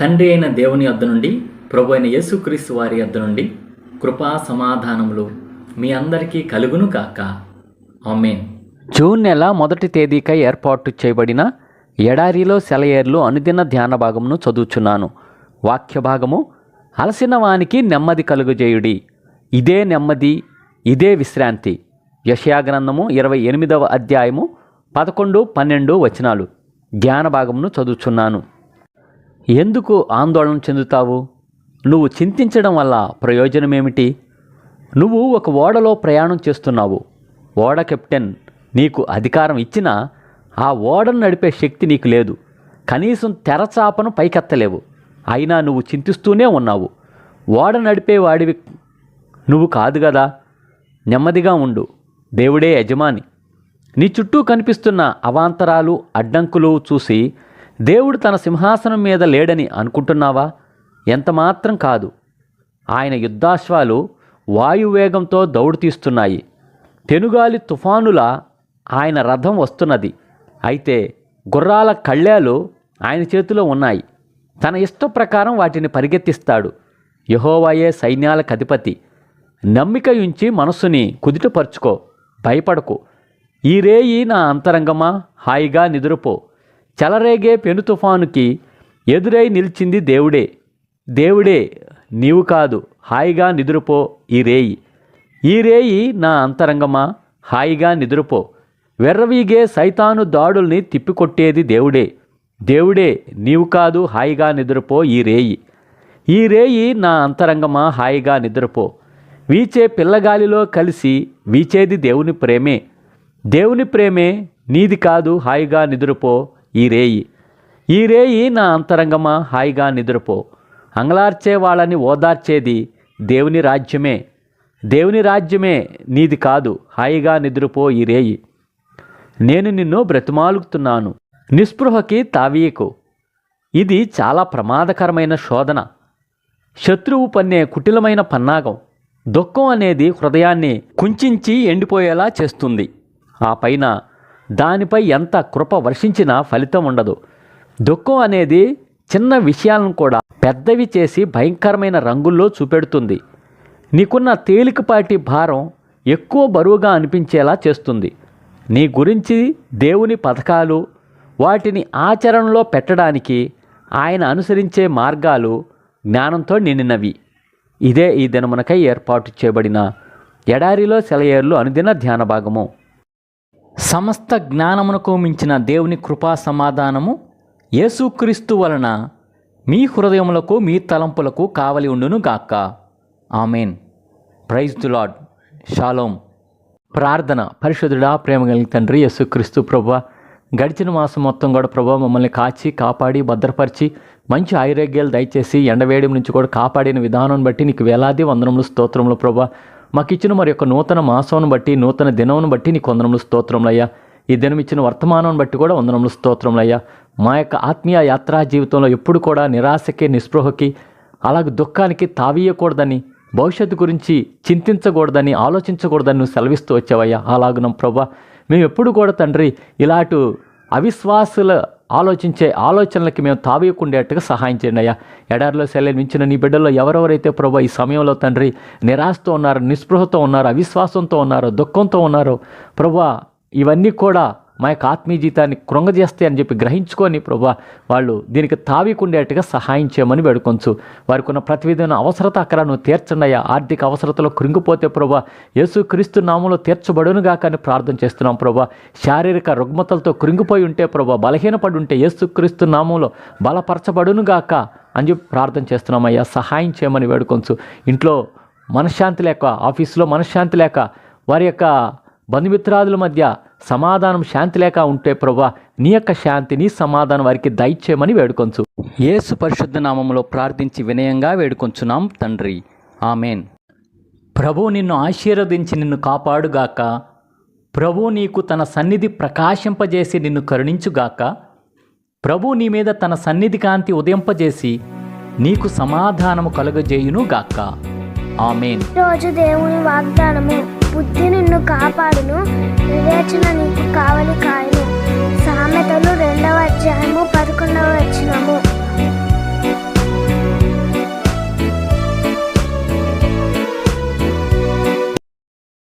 తండ్రి అయిన దేవుని వద్ద నుండి ప్రభు అయిన యేసుక్రీస్తు వారి వద్ద నుండి కృపా సమాధానములు మీ అందరికీ కలుగును కాక ఆమెన్. జూన్ నెల మొదటి తేదీకై ఏర్పాటు చేయబడిన ఎడారిలో సెలయేర్లు అనుదిన ధ్యాన భాగమును చదువుచున్నాను. వాక్య భాగము అలసిన వానికి నెమ్మది కలుగజేయుడి. ఇదే నెమ్మది ఇదే విశ్రాంతి. యశయాగ్రంథము ఇరవై ఎనిమిదవ అధ్యాయము పదకొండు పన్నెండు వచనాలు. ధ్యాన భాగమును చదువుచున్నాను. ఎందుకు ఆందోళన చెందుతావు? నువ్వు చింతించడం వల్ల ప్రయోజనమేమిటి? నువ్వు ఒక ఓడలో ప్రయాణం చేస్తున్నావు. ఓడ కెప్టెన్ నీకు అధికారం ఇచ్చినా ఆ ఓడను నడిపే శక్తి నీకు లేదు. కనీసం తెరచాపను పైకెత్తలేవు. అయినా నువ్వు చింతిస్తూనే ఉన్నావు. ఓడ నడిపే వాడివి నువ్వు కాదు కదా నెమ్మదిగా ఉండు. దేవుడే యజమాని. నీ చుట్టూ కనిపిస్తున్న అవాంతరాలు అడ్డంకులు చూసి దేవుడు తన సింహాసనం మీద లేడని అనుకుంటున్నావా? ఎంతమాత్రం కాదు. ఆయన యుద్ధాశ్వాలు వాయువేగంతో దౌడు తీస్తున్నాయి. తెనుగాలి తుఫానుల ఆయన రథం వస్తున్నది. అయితే గుర్రాల కళ్ళేలు ఆయన చేతిలో ఉన్నాయి. తన ఇష్ట ప్రకారం వాటిని పరిగెత్తిస్తాడు. యహోవాయే సైన్యాల అధిపతి. నమ్మిక ఉంచి మనస్సుని కుదుటపరుచుకో. భయపడకు. ఈ రేయి నా అంతరంగమా? హాయిగా నిదురుపో. చెలరేగే పెను తుఫానుకి ఎదురై నిలిచింది దేవుడే. దేవుడే నీవు కాదు హాయిగా నిద్రపో ఈ రేయి. ఈ రేయి నా అంతరంగమా? హాయిగా నిద్రపో. వెర్రవీగే సైతాను దాడుల్ని తిప్పికొట్టేది దేవుడే. దేవుడే నీవు కాదు హాయిగా నిద్రపో ఈ రేయి. ఈ రేయి నా అంతరంగమా? హాయిగా నిద్రపో. వీచే పిల్లగాలిలో కలిసి వీచేది దేవుని ప్రేమే. దేవుని ప్రేమే నీది కాదు హాయిగా నిద్రపో. ఈ రేయి. ఈ రేయి నా అంతరంగమా? హాయిగా నిద్రపో. అంగలార్చే వాళ్ళని ఓదార్చేది దేవుని రాజ్యమే. దేవుని రాజ్యమే నీది కాదు. హాయిగా నిద్రపో ఈ రేయి. నేను నిన్ను బ్రతిమాలుగుతున్నాను నిస్పృహకి తావీయకు. ఇది చాలా ప్రమాదకరమైన శోధన. శత్రువు పన్నే కుటిలమైన పన్నాగం. దుఃఖం అనేది హృదయాన్ని కుంచించి ఎండిపోయేలా చేస్తుంది. ఆ పైన దానిపై ఎంత కృప వర్షించినా ఫలితం ఉండదు. దుఃఖం అనేది చిన్న విషయాలను కూడా పెద్దవి చేసి భయంకరమైన రంగుల్లో చూపెడుతుంది. నీకున్న తేలికపాటి భారం ఎక్కువ బరువుగా అనిపించేలా చేస్తుంది. నీ గురించి దేవుని పథకాలు వాటిని ఆచరణలో పెట్టడానికి ఆయన అనుసరించే మార్గాలు జ్ఞానంతో నిండినవి. ఇదే ఈ దినమునకై ఏర్పాటు చేయబడిన ఎడారిలో సెలయేర్లు అనుదిన ధ్యాన భాగము. సమస్త జ్ఞానమునకు మించిన దేవుని కృపా సమాధానము యేసుక్రీస్తు వలన మీ హృదయములకు మీ తలంపులకు కావలి ఉండును గాక. ఆమెన్. ప్రైజ్ టు లాడ్ షాలోమ్ ప్రార్థన. పరిశుద్ధుడా ప్రేమ కలిగిన తండ్రి యేసుక్రీస్తు ప్రభు గడిచిన మాసం మొత్తం కూడా ప్రభు మమ్మల్ని కాచి కాపాడి భద్రపరిచి మంచి ఆరోగ్యాలు దయచేసి ఎండవేడి నుంచి కూడా కాపాడిన విధానం బట్టి నీకు వేలాది వందనములు స్తోత్రములు ప్రభా. మాకు ఇచ్చిన మరి యొక్క నూతన మాసంను బట్టి నూతన దినమును బట్టి నీ వందనములు స్తోత్రములయ్యా. ఈ దినం ఇచ్చిన వర్తమానం బట్టి కూడా వందనములు స్తోత్రములయ్యా. మా యొక్క ఆత్మీయ యాత్రా జీవితంలో ఎప్పుడు కూడా నిరాశకి నిస్పృహకి అలాగే దుఃఖానికి తావీయకూడదని భవిష్యత్తు గురించి చింతించకూడదని ఆలోచించకూడదని నువ్వు సెలవిస్తూ వచ్చావయ్యా. అలాగునం ప్రభా మేము ఎప్పుడు కూడా తండ్రి ఇలాంటి అవిశ్వాసుల ఆలోచించే ఆలోచనలకి మేము తావీయకుండేట్టుగా సహాయం చేయండి అయ్యా. ఎడారిలో సెలవించిన నీ బిడ్డల్లో ఎవరెవరైతే ప్రభు ఈ సమయంలో తండ్రి నిరాశతో ఉన్నారు నిస్పృహతో ఉన్నారు అవిశ్వాసంతో ఉన్నారు దుఃఖంతో ఉన్నారు ప్రభు ఇవన్నీ కూడా మా యొక్క ఆత్మీయ జీతాన్ని కృంగజేస్తాయి అని చెప్పి గ్రహించుకొని ప్రభా వాళ్ళు దీనికి తావికుండేట్టుగా సహాయం చేయమని వేడుకొంచు. వారికి ఉన్న ప్రతి విధమైన అవసరత అక్కడ నువ్వు తీర్చండియా ఆర్థిక అవసరతలో కృంగిపోతే ప్రభా యేసు క్రీస్తు నామంలో తీర్చబడునుగా కానీ ప్రార్థన చేస్తున్నాం ప్రభా. శారీరక రుగ్మతలతో కృంగిపోయి ఉంటే ప్రభా బలహీనపడి ఉంటే యేసు క్రీస్తు నామంలో బలపరచబడునుగాక అని చెప్పి ప్రార్థన చేస్తున్నామయ్యా సహాయం చేయమని వేడుకొంచు. ఇంట్లో మనశ్శాంతి లేక ఆఫీసులో మనశ్శాంతి లేక వారి యొక్క బంధుమిత్రాదుల మధ్య సమాధానం శాంతి లేక ఉంటే ప్రభా నీ యొక్క శాంతి నీ సమాధానం వారికి దయచేయమని వేడుకొంచు. యేసు పరిశుద్ధ నామములో ప్రార్థించి వినయంగా వేడుకొంచున్నాం తండ్రి. ఆమెన్. ప్రభు నిన్ను ఆశీర్వదించి నిన్ను కాపాడుగాక. ప్రభు నీకు తన సన్నిధి ప్రకాశింపజేసి నిన్ను కరుణించుగాక. ప్రభు నీ మీద తన సన్నిధి కాంతి ఉదయింపజేసి నీకు సమాధానము కలుగజేయును గాక ఆమెన్. రోజు దేవుని వాగ్దానము. బుద్ధి నిన్ను కాపాడును. వివేచన నీకు కావలి కాయను.